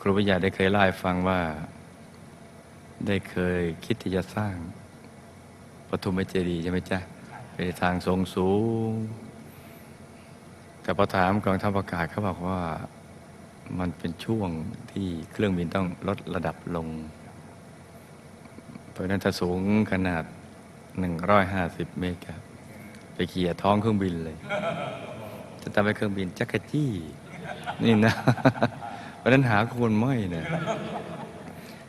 ครูปิยาได้เคยเล่าให้ฟังว่า ได้เคยคิดที่จะสร้างปฐุมเจดีย์ใช่ไหมจ๊ะเป็นทางทรงสูงแต่พอถามกองทัพอากาศเขาบอกว่ามันเป็นช่วงที่เครื่องบินต้องลดระดับลง เพราะฉะนั้นถ้าสูงขนาด 150 เมตรครับไปเขี่ยท้องเครื่องบินเลย จะทำให้เครื่องบินจักรจี้ นี่นะ เพราะนั้นหาคนไม่เนี่ย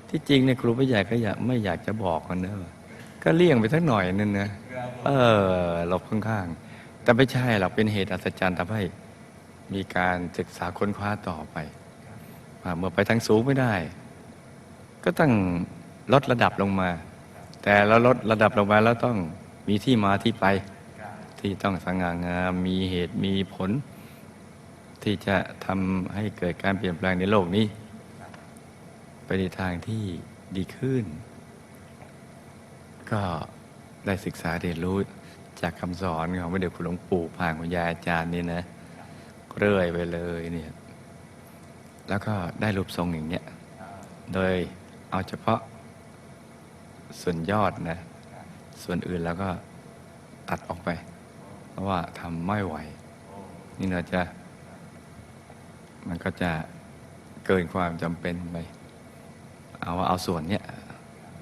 ที่จริงเนี่ยครูผู้ใหญ่ก็อยากไม่อยากจะบอกกันเนอะก็เลี่ยงไปสักหน่อยนึงนะเออหลบข้างๆ แต่ไม่ใช่หรอกเป็นเหตุอัศจรรย์ทำให้มีการศึกษาค้นคว้าต่อไปว่าเมื่อไปทางสูงไม่ได้ ก็ต้องลดระดับลงมา แต่เราลดระดับลงมาแล้วต้องมีที่มาที่ไป ที่ต้องสง่างามมีเหตุมีผล ที่จะทำให้เกิดการเปลี่ยนแปลงในโลกนี้ ไปในทางที่ดีขึ้น ก็ได้ศึกษาเรียนรู้จากคำสอนของพระเดชคุณหลวงปู่ผ่านคุณยายอาจารย์นี่นะ เรื่อยไปเลยเนี่ยแล้วก็ได้รูปทรงอย่างเนี้ยโดยเอาเฉพาะส่วนยอดนะ ส่วนอื่นแล้วก็ตัดออกไป เพราะว่าทำไม่ไหว นี่เราจะ มันก็จะเกินความจำเป็นไป เอาว่าเอาส่วนเนี้ย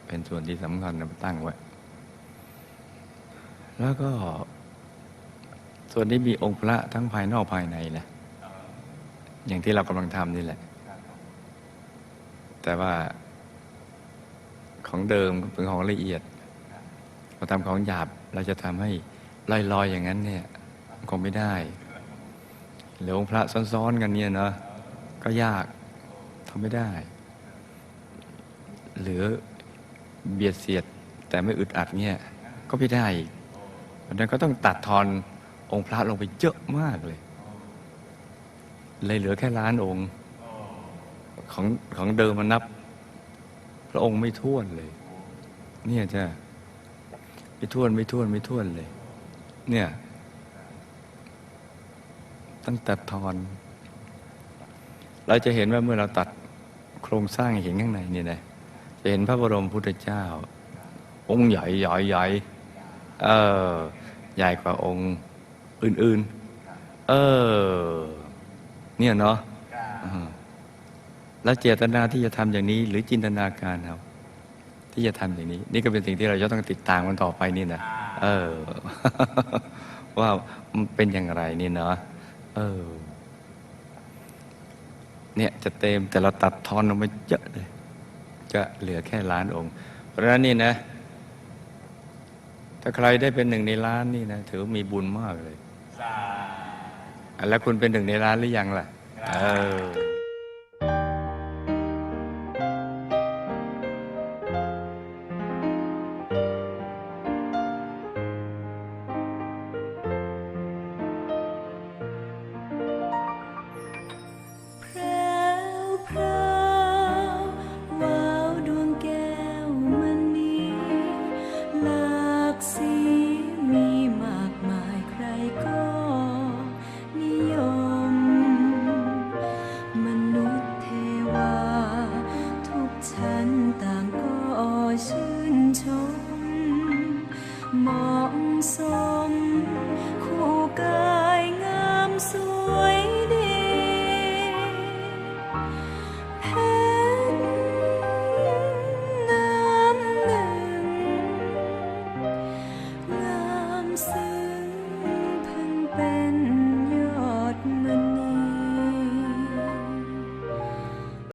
เป็นส่วนที่สำคัญมาตั้งไว้ แล้วก็ ส่วนนี้มีองค์พระทั้งภายนอกภายในแหละอย่างที่เรากำลังทำนี่แหละ แต่ว่าของเดิมเป็นของละเอียดเราทำของหยาบเราจะทำให้ลอยๆอย่างนั้นเนี่ยคงไม่ได้ หรือองค์พระซ้อนๆกันเนี่ยนะก็ยากทำไม่ได้ หรือเบียดเสียดแต่ไม่อึดอัดเนี่ยก็ไม่ได้อีกเพราะนั้นก็ต้องตัดทอนองค์พระลงไปเยอะมากเลย เลยเหลือแค่ล้านองค์ของของเดิมมันนับ พระองค์ไม่ท้วนเลย เนี่ยจ้ะไม่ท้วนไม่ท้วนไม่ท้วนเลย เนี่ย ต้องตัดทอน เราจะเห็นว่าเมื่อเราตัดโครงสร้างเห็นข้างในนี่นะจะเห็นพระบรมพุทธเจ้า องค์ใหญ่ใหญ่ใหญ่เออใหญ่กว่าองค์อื่น ๆ เออ เนี่ยเนาะแล้วเจตนาที่จะทำอย่างนี้ หรือจินตนาการเอาที่จะทำอย่างนี้ นี่ก็เป็นสิ่งที่เราจะต้องติดตามกันต่อไปนี่นะเออ ว่ามันเป็นอย่างไรนี่เนาะ เออ เนี่ยจะเต็มแต่เราตัดทอนลงไปเยอะเลย จะเหลือแค่ล้านองค์ เพราะฉะนั้นนี่นะ ถ้าใครได้เป็นหนึ่งในล้านนี่นะถือว่ามีบุญมากเลย แล้วคุณเป็นหนึ่งในล้านหรือยังล่ะ เออ so